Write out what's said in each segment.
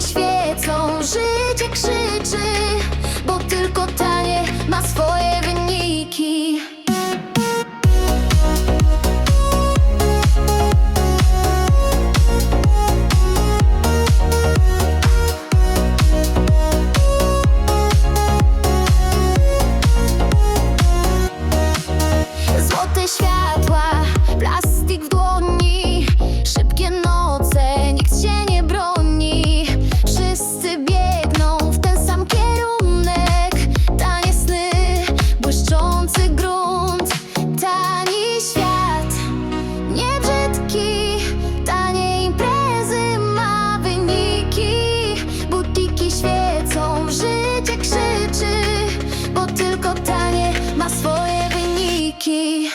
świecą, życie krzyczy, bo tylko tanie ma swoje wyniki. Złote światła, błyszczący grunt, tani świat, nie brzydki, tanie imprezy ma wyniki. Butiki świecą, życie krzyczy, bo tylko tanie ma swoje wyniki.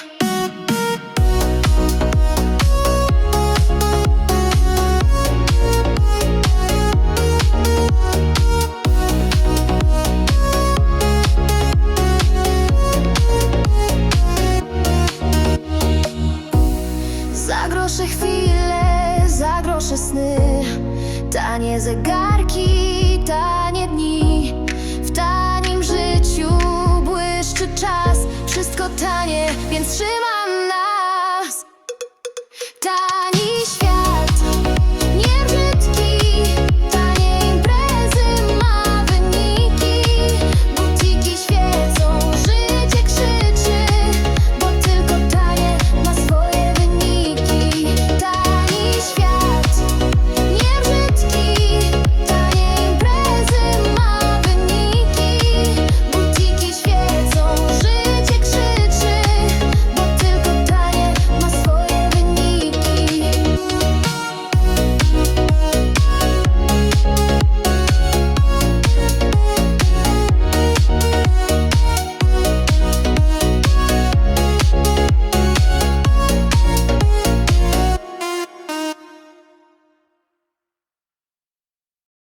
Za grosze sny. Tanie zegarki, tanie dni. W tanim życiu błyszczy czas. Wszystko tanie, więc trzymaj